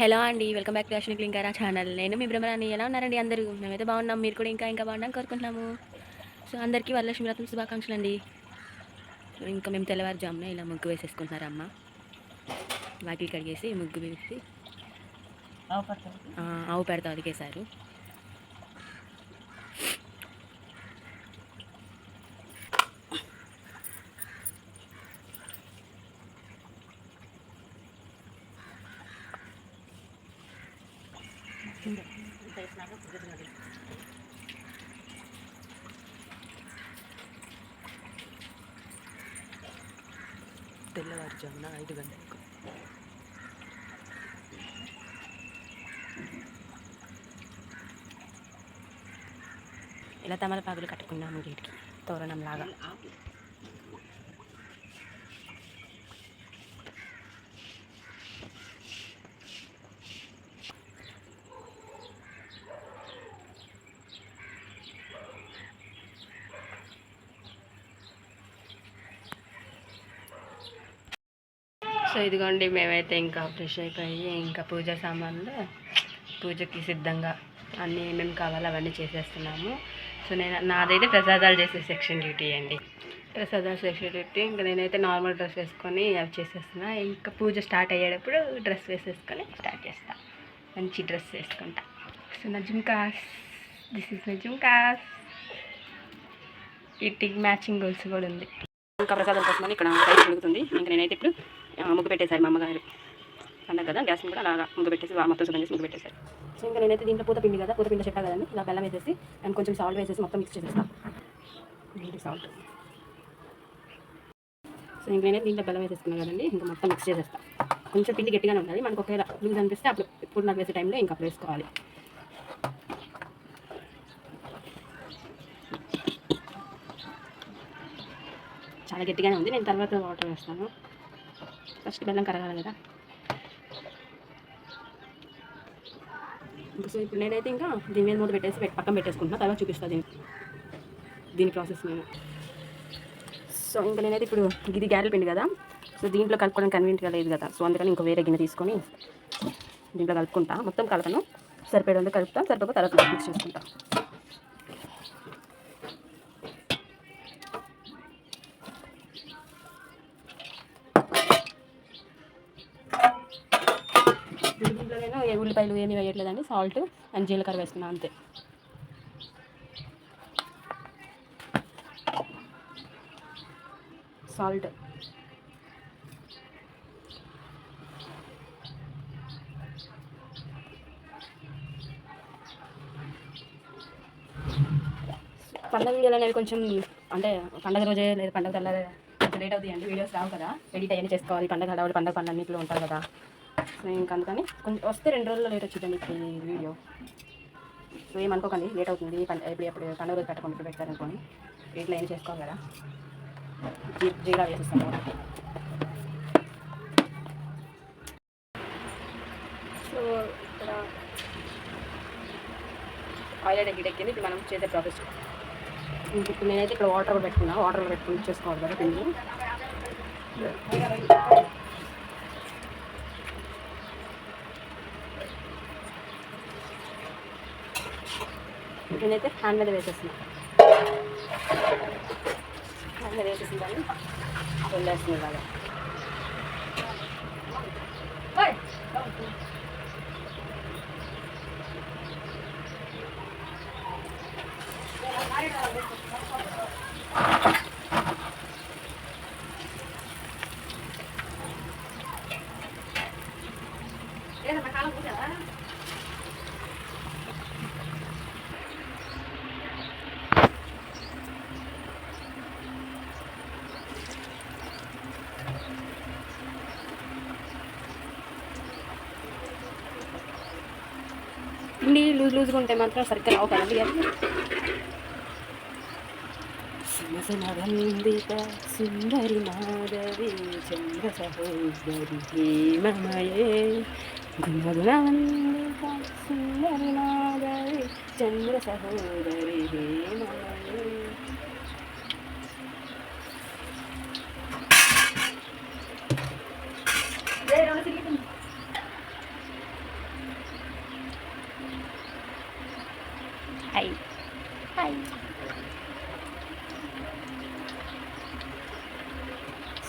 Hello అండి welcome back to Ashwini Klinkaara channel. నేను మీ బ్రహ్మరాని ఎలా ఉన్నారండి అందరూ? మేమైతే బాగున్నాం మీరు కూడా ఇంకా ఇంకా బాగున్నాం కోరుకుంటున్నాము. సో అందరికీ వరలక్ష్మి వ్రతం శుభాకాంక్షలు అండి. ఇంకా మేము తెల్లవారుజామున ఇలా ముగ్గు వేసేసుకుంటున్నారు అమ్మ వాకిలి కడిగేసి ముగ్గు వేసి. ఆవు పెడతా అదికేశారు. తెల్లవారుజామున ఐదు గంటలకు ఇలా తమలపాకులు కట్టుకున్నాము వీటికి తోరణం సో ఇదిగోండి మేమైతే ఇంకా ఫ్రెష్ అయిపోయి ఇంకా పూజ సామాన్లు పూజకి సిద్ధంగా అన్నీ ఏమేమి కావాలో అవన్నీ చేసేస్తున్నాము. సో నేను నాదైతే ప్రసాదాలు చేసే సెక్షన్ డ్యూటీ అండి. ప్రసాదాలు సెక్షన్ డ్యూటీ ఇంకా నేనైతే నార్మల్ డ్రెస్ వేసుకొని అవి చేసేస్తున్నా. ఇంకా పూజ స్టార్ట్ అయ్యేటప్పుడు డ్రెస్ వేసేసుకొని స్టార్ట్ చేస్తా. మంచి డ్రెస్ వేసుకుంటా. సో నా జుమ్కాస్ దిస్ ఇస్ నా జుమ్కాస్ టిక్ మ్యాచింగ్ గోల్స్ కూడా ఉంది. ఇంకా ప్రసాదం కోసమని ఇక్కడ రైస్ ఉడుకుతుంది ఇంకా నేనైతే ఇప్పుడు ముగ్గు పెట్టేశారు మా అమ్మగారు. పండగ కదా గ్యాస్ని కూడా అలాగా ముగ్గు పెట్టేసి మొత్తం శుభ్రం చేసి ముగ్గు పెట్టేశారు. సో ఇంకా నేనైతే దీంట్లో పూత పిండి కదా పూత పిండి చెప్పా కదండి ఇలా బెల్లం వేసేసి అండ్ కొంచెం సాల్ట్ వేసేసి మొత్తం మిక్స్ చేసేస్తాను సాల్ట్. సో ఇంక నేనైతే దీంట్లో బెల్లం వేసేసుకున్నాను కదండి ఇంకా మొత్తం మిక్స్ చేసేస్తాను కొంచెం పిండి గట్టిగానే ఉండాలి మనకు ఒకవేళ లూజ్ అనిపిస్తే అప్పుడు ఇప్పుడు నాకు వేసే టైంలో ఇంకా అప్పుడు వేసుకోవాలి. చాలా గట్టిగానే ఉంది నేను తర్వాత వాటర్ వేస్తాను. ఫస్ట్ బెల్లం కరగాలి కదా. సో ఇప్పుడు నేనైతే ఇంకా దీని మీద మూత పెట్టేసి పెట్టి పక్కన పెట్టేసుకుంటున్నా. తర్వాత చూపిస్తాను దీని దీని ప్రాసెస్ నేను. సో ఇంకా నేనైతే ఇప్పుడు ఇది గ్యారెల్ పిండి కదా. సో దీంట్లో కలుపుకోవడం కన్వీనియంట్గా లేదు కదా. సో అందుకని ఇంకా వేరే గిన్నె తీసుకొని దీంట్లో కలుపుకుంటా. మొత్తం కలపను. సరిపోయేందుకు కలుపుతా. సరిపోతే తర్వాత మిక్స్ చేసుకుంటా. ఏ ఉల్లిపాయలు ఏమి వేయట్లేదండి సాల్ట్ అండ్ జీలకర్ర వేసుకున్నాను అంతే. సాల్ట్ పండగ వీడియోలు అనేవి కొంచెం అంటే పండగ రోజే లేదు పండగ తెల్లారే లేట్ అవుతాయి అండి వీడియోస్ రావు కదా ఎడిట్ అయ్యి చేసుకోవాలి. పండగ హడావుడి పండగ పండుగ అన్నింటిలో ఉంటారు కదా. సో ఇంకా అందుకని కొంచెం వస్తే రెండు రోజుల్లో లేట్ వచ్చిందండి ఈ వీడియో సో ఏమనుకోకండి లేట్ అవుతుంది. పండ ఇప్పుడు ఎప్పుడు పండుగ రోజు పెట్టకుండా ఇప్పుడు పెట్టారనుకోండి వీటిలో ఏం చేసుకోవాలి కదా? జీ జీరా వేసేస్తాను. సో ఇక్కడ ఆయిల్ హీట్ ఎక్కింది. ఇప్పుడు మనం చేసే ప్రాసెస్ ఇప్పుడు నేనైతే ఇక్కడ వాటర్ పెట్టుకున్నా. వాటర్ పెట్టుకుని చేసుకోవాలి కదా పిండి. నేనైతే హ్యాండ్ మీద వేసేస్తున్నా. హ్యాండ్ మీద వేసేసిన దాన్ని వెళ్ళేస్తుంది బాగా పిండి లూజ్ లూజ్గా ఉంటే మాత్రం సరిగ్గా రావు కదండి സുമസനവന്ദിത സുന്ദരി മാധവി ചന്ദ്ര സഹോദരി ഹേമമയേ. ഗുണഗുണവന്ദിത സുന്ദരി മാധവി ചന്ദ്ര സഹോദരി ഹേമമയേ.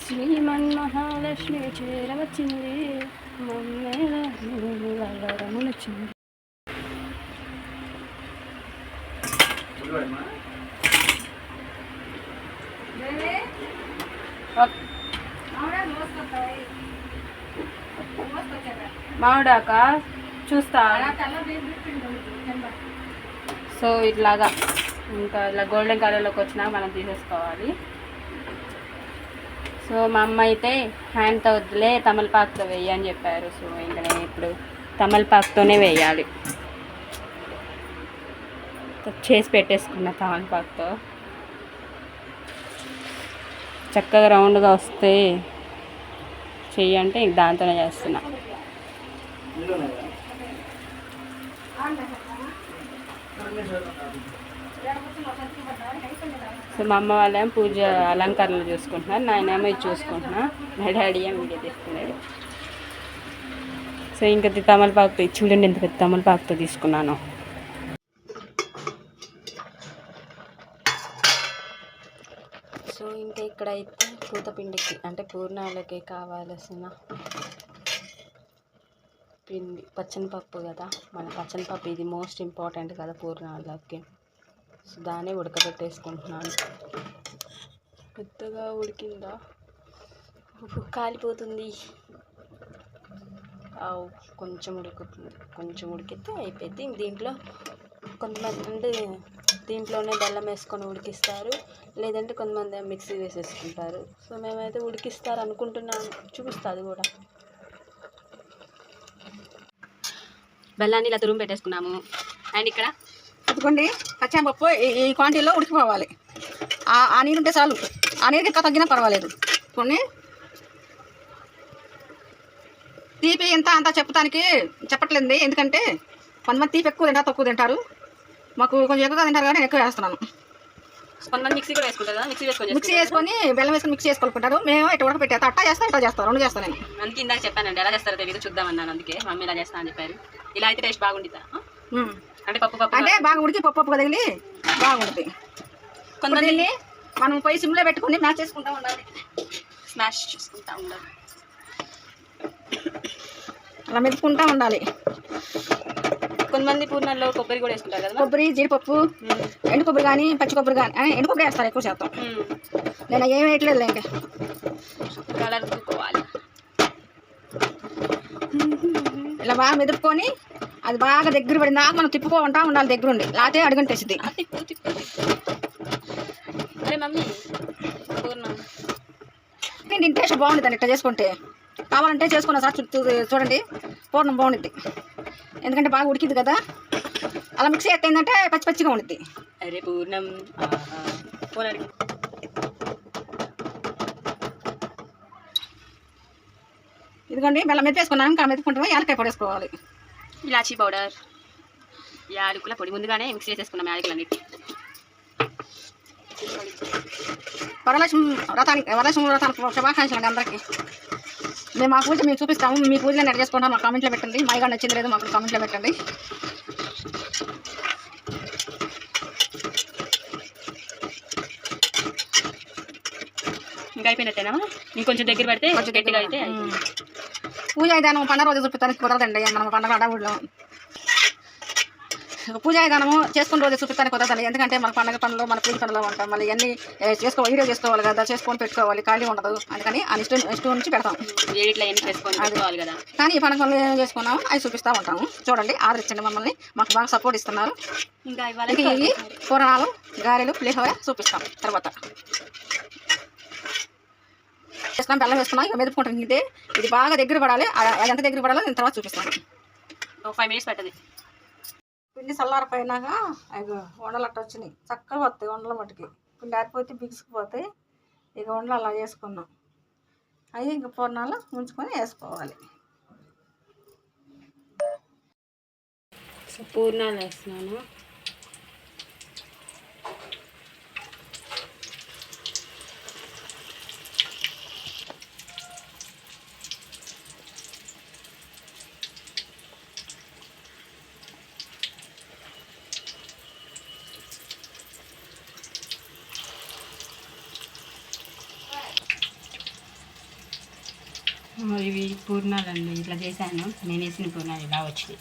శ్రీమన్మహాలక్ష్మి చేరవచ్చింది మమ్మేలమునొచ్చింది మామిడాక చూస్తా. సో ఇట్లాగా ఇంకా ఇలా గోల్డెన్ కలర్లోకి వచ్చినా మనం తీసేసుకోవాలి. సో మా అమ్మ అయితే హ్యాండ్తో వద్దులే తమలపాకుతో వేయి అని చెప్పారు. సో ఇంకా నేను ఇప్పుడు తమలపాకుతోనే వేయాలి. చేసి పెట్టేసుకున్న తమలపాకుతో. చక్కగా రౌండ్గా వస్తే చెయ్యి అంటే ఇంక దాంతోనే చేస్తున్నా. సో మా అమ్మ వాళ్ళేమో పూజ అలంకరణలు చూసుకుంటున్నారు. నాయనేమో ఇది చూసుకుంటున్నా. మా డాడీ ఏమో వీడియో తీసుకున్నాడు సో ఇంకా తమలపాకు తమలపాకుతో చూడండి ఎంత పెద్ద తమలపాకుతో తీసుకున్నాను. సో ఇంకా ఇక్కడైతే పూతపిండికి అంటే పూర్ణాలకి కావాల్సిన పిండి పచ్చనిపప్పు కదా. మన పచ్చనిపప్పు ఇది మోస్ట్ ఇంపార్టెంట్ కదా పూర్ణాలకి. సో దాన్ని ఉడకబెట్టేసుకుంటున్నాను. పెద్దగా ఉడికిందా? కాలిపోతుంది. కొంచెం ఉడుకుతుంది. కొంచెం ఉడికితే అయిపోయింది. దీంట్లో కొంతమంది అంటే దీంట్లోనే బెల్లం వేసుకొని ఉడికిస్తారు. లేదంటే కొంతమంది మిక్సీ వేసేసుకుంటారు. సో మేమైతే ఉడికిస్తారు అనుకుంటున్నాను చూపిస్తుంది కూడా. బెల్లాన్ని ఇలా తురుము పెట్టేసుకున్నాము. అండ్ ఇక్కడ ఇదిగోండి పచ్చాపప్పు ఈ- క్వాంటిటీలో ఉడికిపోవాలి. ఆ నీరు ఉంటే చాలు. ఆ నీరు ఇంకా తగ్గినా పర్వాలేదు. కొన్ని తీపి ఎంత అంత చెప్పడానికి చెప్పట్లేదు ఎందుకంటే కొంతమంది తీపి ఎక్కువ తింటారు తక్కువ తింటారు. మాకు కొంచెం ఎక్కువగా తింటారు కానీ నేను ఎక్కువ వేస్తున్నాను. కొంతమంది మిక్సీ కూడా వేసుకుంటారు మిక్సీ వేసుకొని మిక్సీ వేసుకొని బెల్లం వేసుకొని మిక్సీ వేసుకుంటారు మేము ఇటు ఉడక పెట్టేస్తా అట్టా చేస్తా ఇట్లా చేస్తాను రెండు చేస్తాను నేను. అందుకే ఇందాక చెప్పానండి ఎలా చేస్తారో తెలియదు చూద్దామన్నాను అందుకే. మమ్మీ ఇలా చేస్తా అని చెప్పారు. ఇలా అయితే టేస్ట్ బాగుంటుందా. అంటే పప్పు పప్పు అంటే బాగా ఉడికి పప్పు పప్పు తగిలి బాగుంటుంది కొంతమంది మనం పొయ్యి సిమ్లో పెట్టుకొని మ్యాచ్ చేసుకుంటా ఉండాలి. స్మాష్ చేసుకుంటా ఉండాలి. అలా మెదుపుకుంటా ఉండాలి. కొంతమంది పూర్ణాల్లో కొబ్బరి కూడా వేసుకుంటారు కదా కొబ్బరి జీడిపప్పు ఎండు కొబ్బరి కానీ పచ్చి కొబ్బరి కానీ ఎండు కొబ్బరి వేస్తారు ఎక్కువ శాతం. నేను ఏం వేయట్లేదు ఇంకా. కలర్ ఇలా బాగా మెదుపుకొని అది బాగా దగ్గర పడిందాక మనం తిప్పుకుంటా ఉండాలి దగ్గరుండి. లేకపోతే అడుగుంటేసింది తిప్పు తిప్పు అరే మమ్మీ పూర్ణం దీని టేస్ట్ బాగుంటుంది ఇట్లా చేసుకుంటే. కావాలంటే చేసుకున్న సార్ చూడండి. పూర్ణం బాగుంటుంది ఎందుకంటే బాగా ఉడికింది కదా. అలా మిక్సీ ఎత్తైందంటే పచ్చి పచ్చిగా ఉండిద్ది. అరే పూర్ణం ఇదిగోండి బెల్లం మెత్తేసుకున్నాం ఇంకా మెత్తుకుంటాం యాలకాయ పొడేసుకోవాలి ఇలాచీ పౌడర్ యాలకుల పొడి ముందుగానే మిక్స్ చేసేసుకున్నాం యాలకులన్నీ వరలక్ష్మి వ్రతానికి వరలక్ష్మి వ్రతానికి శుభాకాంక్షలు అందరికీ. మేము మా పూజ మేము చూపిస్తాము. మీ పూజలు ఎక్కడ చేసుకుంటాం మా కామెంట్లో పెట్టండి. మా ఇగా నచ్చింది లేదు మాకు కామెంట్లో పెట్టండి. ఇంకా అయిపోయినట్టేనా? ఇంకొంచెం దగ్గర పడితే కొంచెం గట్టిగా అయితే. పూజ విధానం పండుగ రోజు చూపిస్తానికి కుదరదండి. మనం పండుగ అడవుల్లో పూజ విధానము చేసుకున్న రోజు చూపిస్తానికి కుదరదండి. ఎందుకంటే మన పండుగ పనులు మన పూజ పనులు ఉంటాం మళ్ళీ ఇవన్నీ ఏ, చేసుకో వీడియో చేసుకోవాలి కదా చేసుకొని పెట్టుకోవాలి. ఖాళీ ఉండదు. అందుకని ఆ ఇష్టం ఇష్టం నుంచి పెడతాం. కదా. కానీ ఈ పండుగ పనులు ఏం చేసుకున్నాము అవి చూపిస్తూ ఉంటాము. చూడండి ఆదరించండి మమ్మల్ని. మాకు బాగా సపోర్ట్ ఇస్తున్నారు. ఇంకా ఇవ్వాలి ఇంక ఇవి పూరణాలు గారెలు పులిహోర చూపిస్తాం తర్వాత. వేసుకున్నాం బెల్లం వేసుకున్నాం ఇక మెదుపుకుంటుంది ఇదే. ఇది బాగా దగ్గర పడాలి. ఎంత దగ్గర పడాలో నేను తర్వాత చూపిస్తాను. ఒక ఫైవ్ మినిట్స్ పట్టది. పిండి చల్లారిపోయినాక అవి వండలు అట్ట వచ్చినాయి. చక్కగా వస్తాయి వండల మట్టుకి పిండి ఆరిపోతే బిగుసుకుపోతాయి ఇక వండలు అలా వేసుకున్నాం అవి ఇంక పూర్ణాలు ముంచుకొని వేసుకోవాలి. సో పూర్ణాలు వేస్తున్నాను. ఇవి పూర్ణాలండి ఇట్లా చేశాను. నేను వేసిన పూర్ణాలు ఇలా వచ్చినాయి.